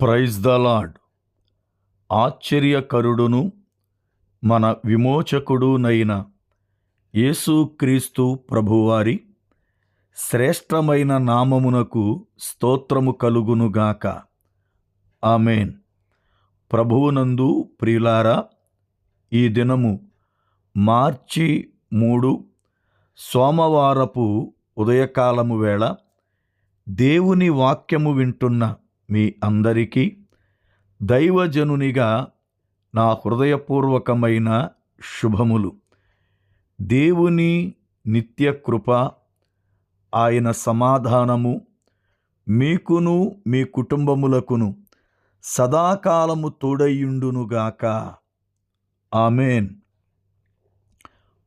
Praise the lord ఆశ్చర్యకరుడును మన విమోచకుడునైన యేసుక్రీస్తు ప్రభువారి శ్రేష్టమైన నామమునకు స్తోత్రము కలుగునుగాక ఆమెన్. ప్రభువునందు ప్రియులారా ఈ దినము మార్చి మూడు సోమవారపు ఉదయకాలము వేళ దేవుని వాక్యము వింటున్న మీ అందరికీ దైవజనునిగా నా హృదయపూర్వకమైన శుభములు. దేవుని నిత్య కృప ఆయన సమాధానము మీకును మీ కుటుంబములకును సదాకాలము తోడయ్యుండునుగాక ఆమెన్.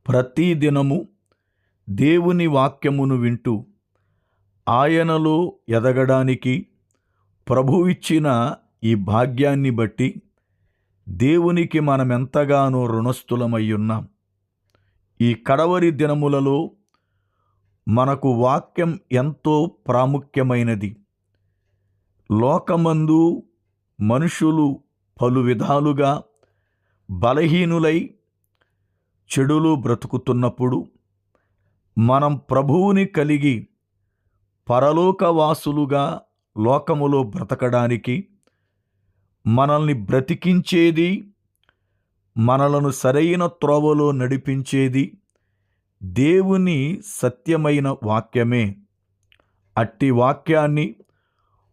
ప్రతిదినము దేవుని వాక్యమును వింటూ ఆయనలో ఎదగడానికి ప్రభు ఇచ్చిన ఈ భాగ్యాన్ని బట్టి దేవునికి మనమెంతగానో రుణస్థులమయ్యున్నాం ఈ కడవరి దినములలో మనకు వాక్యం ఎంతో ప్రాముఖ్యమైనది. లోకమందు మనుషులు పలు విధాలుగా బలహీనులై చెడులు బ్రతుకుతున్నప్పుడు మనం ప్రభువుని కలిగి పరలోకవాసులుగా లోకములో బ్రతకడానికి మనల్ని బ్రతికించేది మనలను సరైన త్రోవలో నడిపించేది దేవుని సత్యమైన వాక్యమే. అట్టి వాక్యాన్ని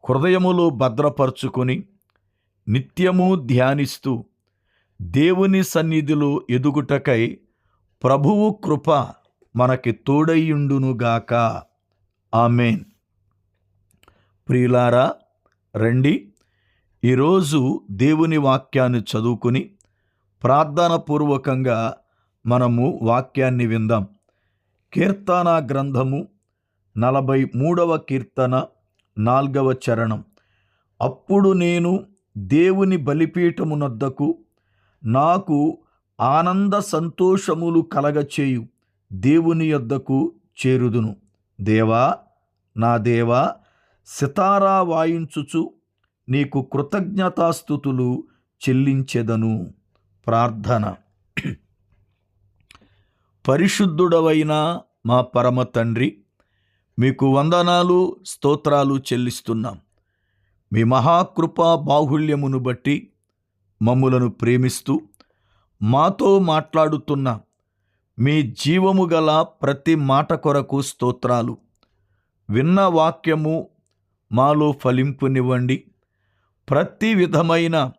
హృదయములో భద్రపరుచుకొని నిత్యము ధ్యానిస్తూ దేవుని సన్నిధిలో ఎదుగుటకై ప్రభువు కృప మనకి తోడయ్యుండునుగాక ఆమెన్. ప్రియులారా రండి. ఈరోజు దేవుని వాక్యాన్ని చదువుకుని ప్రార్థనపూర్వకంగా మనము వాక్యాన్ని విందాం. కీర్తన గ్రంథము నలభై మూడవ కీర్తన నాల్గవ చరణం. అప్పుడు నేను దేవుని బలిపీఠమునొద్దకు నాకు ఆనంద సంతోషములు కలగచేయు దేవుని యొద్దకు చేరుదును. దేవా నా దేవా సితారా వాయించుచు నీకు కృతజ్ఞతాస్థుతులు చెల్లించెదను. ప్రార్థన. పరిశుద్ధుడవైన మా పరమ తండ్రి మీకు వందనాలు స్తోత్రాలు చెల్లిస్తున్నాం. మీ మహాకృపా బాహుళ్యమును బట్టి మమ్ములను ప్రేమిస్తూ మాతో మాట్లాడుతున్న మీ జీవము గల ప్రతి మాట కొరకు స్తోత్రాలు. విన్న వాక్యము మాలో ఫలింపునివ్వండి. ప్రతి విధమైన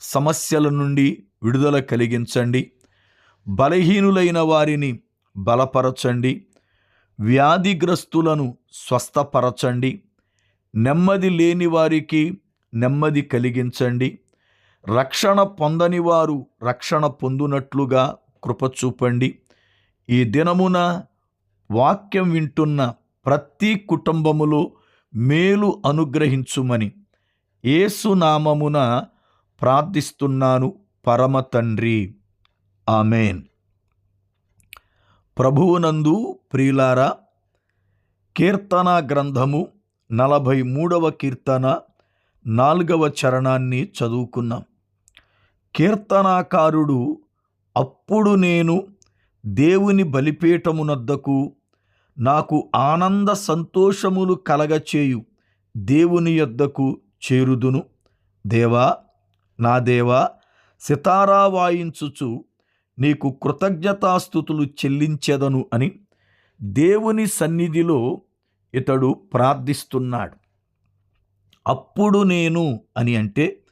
సమస్యల నుండి విడుదల కలిగించండి. బలహీనులైన వారిని బలపరచండి. వ్యాధిగ్రస్తులను స్వస్థపరచండి. నెమ్మది లేని వారికి నెమ్మది కలిగించండి. రక్షణ పొందని వారు రక్షణ పొందునట్లుగా కృపచూపండి ఈ దినమున వాక్యం వింటున్న ప్రతి కుటుంబములో మేలు అనుగ్రహించుమని ఏసునామమున ప్రార్థిస్తున్నాను పరమ తండ్రి. ఆమెన్. ప్రభువునందు ప్రియులారా కీర్తన గ్రంథము నలభై మూడవ కీర్తన నాలుగవ చరణాన్ని చదువుకున్నాం. కీర్తనాకారుడు అప్పుడు నేను దేవుని బలిపీఠమునద్దకు నాకు ఆనంద సంతోషములు కలగచేయు. దేవుని యొద్దకు చేరుదును. దేవా నా దేవా సితారా వాయించుచు నీకు కృతజ్ఞతాస్థుతులు చెల్లించెదను అని దేవుని సన్నిధిలో ఇతడు ప్రార్థిస్తున్నాడు. అప్పుడు నేను అని అంటే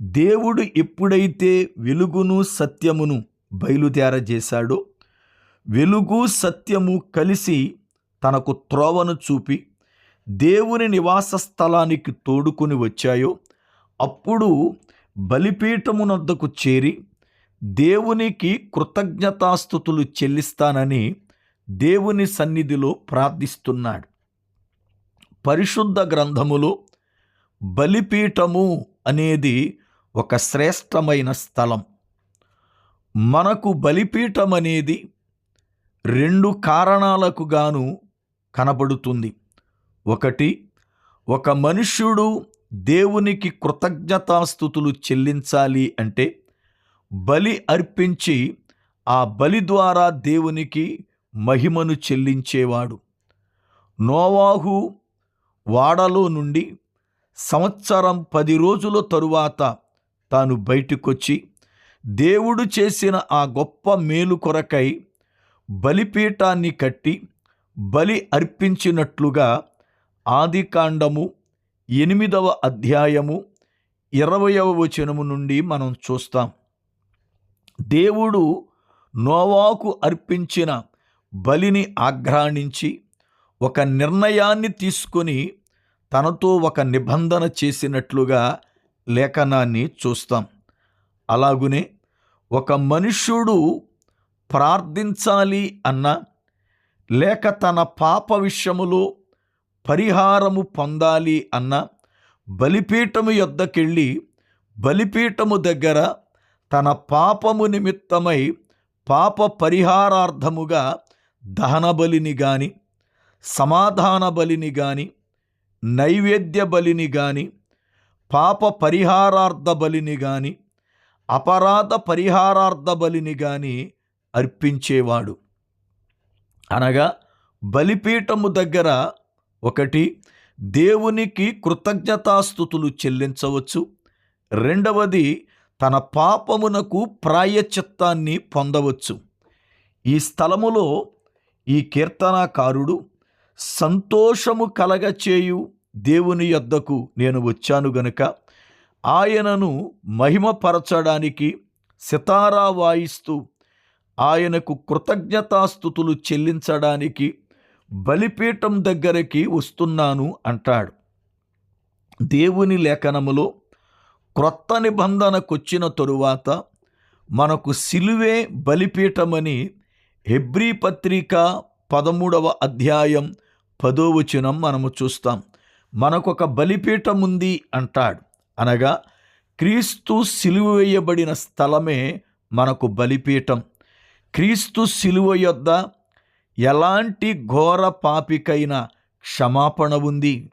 దేవుడు ఎప్పుడైతే వెలుగును సత్యమును బయలుదేరజేశాడో వెలుగు సత్యము కలిసి తనకు త్రోవను చూపి దేవుని నివాస స్థలానికి తోడుకొని వచ్చాయో అప్పుడు బలిపీఠమునొద్దకు చేరి దేవునికి కృతజ్ఞతాస్థుతులు చెల్లిస్తానని దేవుని సన్నిధిలో ప్రార్థిస్తున్నాడు. పరిశుద్ధ గ్రంథములో బలిపీఠము అనేది ఒక శ్రేష్టమైన స్థలం. మనకు బలిపీఠం అనేది రెండు కారణాలకు గాను కనబడుతుంది. ఒకటి ఒక మనుష్యుడు దేవునికి కృతజ్ఞతాస్థుతులు చెల్లించాలి అంటే బలి అర్పించి ఆ బలి ద్వారా దేవునికి మహిమను చెల్లించేవాడు. నోవాహు వాడలో నుండి సంవత్సరం పది రోజుల తరువాత తాను బయటకొచ్చి దేవుడు చేసిన ఆ గొప్ప మేలు కొరకై బలిపీఠాన్ని కట్టి బలి అర్పించినట్లుగా ఆదికాండము ఎనిమిదవ అధ్యాయము ఇరవయవ వచనము నుండి మనం చూస్తాం. దేవుడు నోవాకు అర్పించిన బలిని ఆఘ్రాణించి ఒక నిర్ణయాన్ని తీసుకొని తనతో ఒక నిబంధన చేసినట్లుగా లేఖనాన్ని చూస్తాం. అలాగునే ఒక మనుష్యుడు ప్రార్థించాలి అన్న లేక తన పాప విషయములో పరిహారము పొందాలి అన్న బలిపీఠము యొద్దకెళ్ళి బలిపీఠము దగ్గర తన పాపము నిమిత్తమై పాప పరిహారార్థముగా దహన బలిని గాని సమాధాన బలిని గాని నైవేద్య బలిని గాని పాప పరిహారార్థ బలిని గాని అపరాధ పరిహారార్థ బలిని గాని అర్పించేవాడు. అనగా బలిపీఠము దగ్గర ఒకటి దేవునికి కృతజ్ఞతాస్థుతులు చెల్లించవచ్చు. రెండవది తన పాపమునకు ప్రాయచిత్తాన్ని పొందవచ్చు. ఈ స్థలములో ఈ కీర్తనాకారుడు సంతోషము కలగచేయు దేవుని యొద్దకు నేను వచ్చాను గనుక ఆయనను మహిమపరచడానికి సితారా వాయిస్తూ ఆయనకు కృతజ్ఞతాస్థుతులు చెల్లించడానికి బలిపీఠం దగ్గరికి వస్తున్నాను అంటాడు. దేవుని లేఖనములో క్రొత్త నిబంధనకొచ్చిన తరువాత మనకు సిలువే బలిపీఠమని హెబ్రీ పత్రిక పదమూడవ అధ్యాయం పదో వచనం మనము చూస్తాం. మనకొక బలిపీఠం ఉంది అంటాడు. అనగా క్రీస్తు సిలువ వేయబడిన స్థలమే మనకు బలిపీఠం. క్రీస్తు శిలువ యొద్ద ఎలాంటి ఘోర పాపికైన క్షమాపణ ఉంది?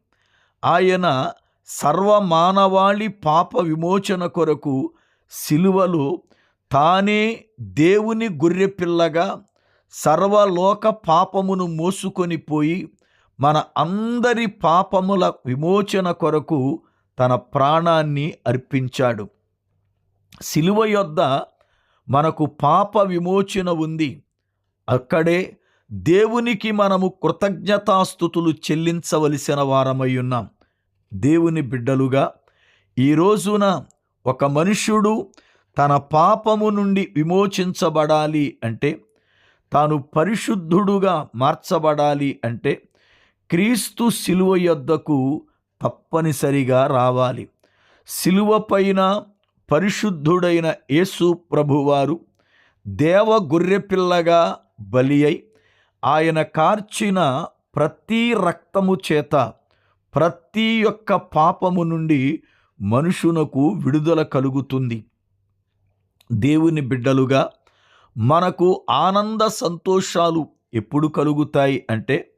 ఆయన సర్వమానవాళి పాప విమోచన కొరకు శిలువలు తానే దేవుని గొర్రెపిల్లగా సర్వలోక పాపమును మోసుకొని పోయి మన అందరి పాపముల విమోచన కొరకు తన ప్రాణాన్ని అర్పించాడు. శిలువ యొద్ద మనకు పాప విమోచన ఉంది. అక్కడే దేవునికి మనము కృతజ్ఞతాస్థుతులు చెల్లించవలసిన వారమై ఉన్నాం. దేవుని బిడ్డలుగా ఈ రోజున ఒక మనుష్యుడు తన పాపము నుండి విమోచించబడాలి అంటే తాను పరిశుద్ధుడుగా మార్చబడాలి అంటే క్రీస్తు శిలువ యొద్దకు తప్పనిసరిగా రావాలి. శిలువ పైన పరిశుద్ధుడైన యేసు ప్రభువారు దేవ గొర్రెపిల్లగా బలి అయి ఆయన కార్చిన ప్రతి రక్తము చేత ప్రతి యొక్క పాపము నుండి మనుషునకు విడుదల కలుగుతుంది. దేవుని బిడ్డలుగా మనకు ఆనంద సంతోషాలు ఎప్పుడు కలుగుతాయి అంటే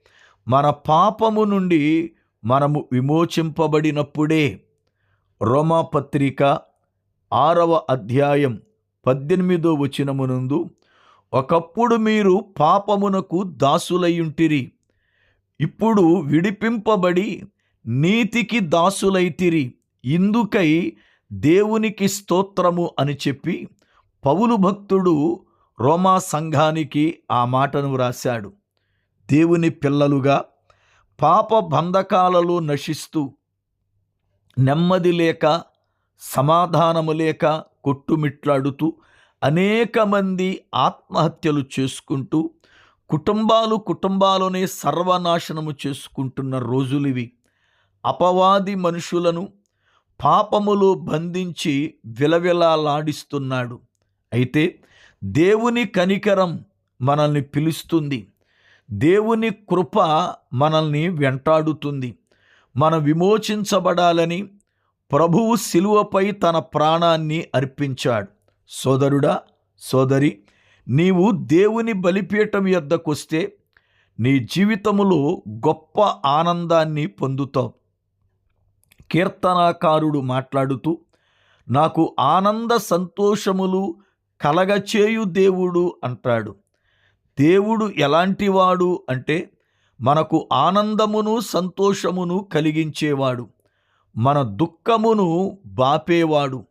మన పాపము నుండి మనము విమోచింపబడినప్పుడే రోమాపత్రిక ఆరవ అధ్యాయం పద్దెనిమిదో వచనమునందు ఒకప్పుడు మీరు పాపమునకు దాసులయ్యుంటిరి ఇప్పుడు విడిపింపబడి నీతికి దాసులైతిరి ఇందుకై దేవునికి స్తోత్రము అని చెప్పి పౌలు భక్తుడు రోమా సంఘానికి ఆ మాటను వ్రాశాడు. దేవుని పిల్లలుగా పాప బంధకాలలో నశిస్తూ నెమ్మది లేక సమాధానము లేక కొట్టుమిట్లాడుతూ అనేక మంది ఆత్మహత్యలు చేసుకుంటూ కుటుంబాలు కుటుంబాలనే సర్వనాశనము చేసుకుంటున్న రోజులివి. అపవాది మనుషులను పాపములో బంధించి విలవిలాలాడిస్తున్నాడు. అయితే దేవుని కనికరం మనల్ని పిలుస్తుంది. దేవుని కృప మనల్ని వెంటాడుతుంది. మనం విమోచించబడాలని ప్రభువు శిలువపై తన ప్రాణాన్ని అర్పించాడు. సోదరుడా సోదరి నీవు దేవుని బలిపీఠం యొద్దకొస్తే నీ జీవితములో గొప్ప ఆనందాన్ని పొందుతావు. కీర్తనాకారుడు మాట్లాడుతూ నాకు ఆనంద సంతోషములు కలగచేయు దేవుడు అంటాడు. దేవుడు ఎలాంటివాడు అంటే మనకు ఆనందమును సంతోషమును కలిగించేవాడు. మన దుఃఖమును బాపేవాడు.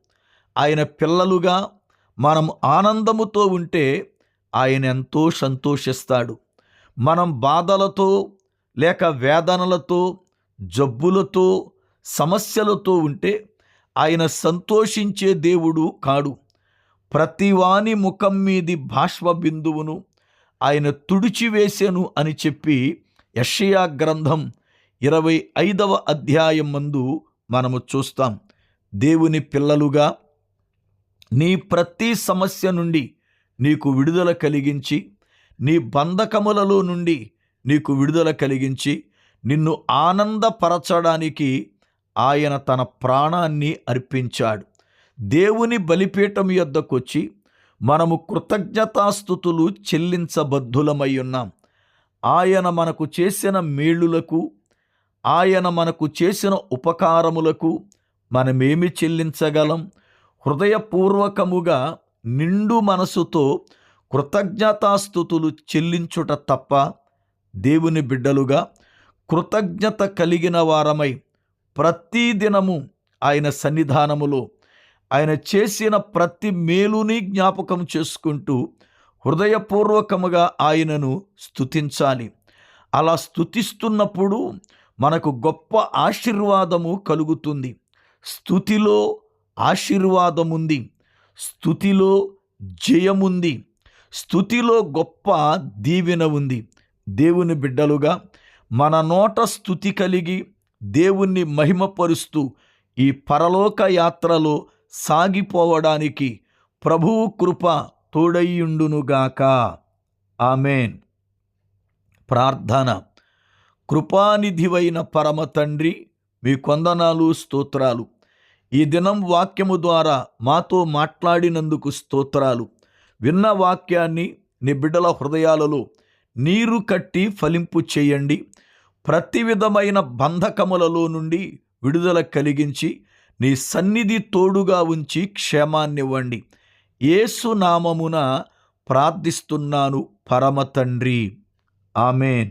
ఆయన పిల్లలుగా మనం ఆనందముతో ఉంటే ఆయన ఎంతో సంతోషిస్తాడు. మనం బాధలతో లేక వేదనలతో జబ్బులతో సమస్యలతో ఉంటే ఆయన సంతోషించే దేవుడు కాడు. ప్రతివాని ముఖం మీది బాష్ప బిందువును ఆయన తుడిచివేసెను అని చెప్పి యషయా గ్రంథం ఇరవై ఐదవ అధ్యాయం మందు మనము చూస్తాం. దేవుని పిల్లలుగా నీ ప్రతి సమస్య నుండి నీకు విడుదల కలిగించి నీ బంధకములలో నుండి నీకు విడుదల కలిగించి నిన్ను ఆనందపరచడానికి ఆయన తన ప్రాణాన్ని అర్పించాడు. దేవుని బలిపీఠం యొద్దకొచ్చి మనము కృతజ్ఞతాస్థుతులు చెల్లించబద్ధులమై ఉన్నాం. ఆయన మనకు చేసిన మేలులకు ఆయన మనకు చేసిన ఉపకారములకు మనమేమి చెల్లించగలం? హృదయపూర్వకముగా నిండు మనసుతో కృతజ్ఞతాస్థుతులు చెల్లించుట తప్ప దేవుని బిడ్డలుగా కృతజ్ఞత కలిగిన వారమై ప్రతిదినము ఆయన సన్నిధానములో ఆయన చేసిన ప్రతి మేలుని జ్ఞాపకం చేసుకుంటూ హృదయపూర్వకముగా ఆయనను స్థుతించాలి అలా స్థుతిస్తున్నప్పుడు మనకు గొప్ప ఆశీర్వాదము కలుగుతుంది. స్థుతిలో ఆశీర్వాదముంది. స్థుతిలో జయముంది. స్థుతిలో గొప్ప దీవెన ఉంది. దేవుని బిడ్డలుగా మన నోట స్థుతి కలిగి దేవుణ్ణి మహిమపరుస్తూ ఈ పరలోక యాత్రలో సాగిపోవడానికి ప్రభువు కృప తోడయ్యుండునుగాక. ఆమెన్. ప్రార్థన. కృపానిధివైన పరమ తండ్రి మీ కొందనాలు స్తోత్రాలు. ఈ దినం వాక్యము ద్వారా మాతో మాట్లాడినందుకు స్తోత్రాలు. విన్న వాక్యాన్ని నీ బిడ్డల హృదయాలలో నీరు కట్టి ఫలింపు చేయండి. ప్రతి విధమైన బంధకములలో నుండి విడుదల కలిగించి నీ సన్నిధి తోడుగా ఉంచి క్షేమాన్నివ్వండి. ఏసు నామమున ప్రార్థిస్తున్నాను పరమ తండ్రి. ఆమెన్.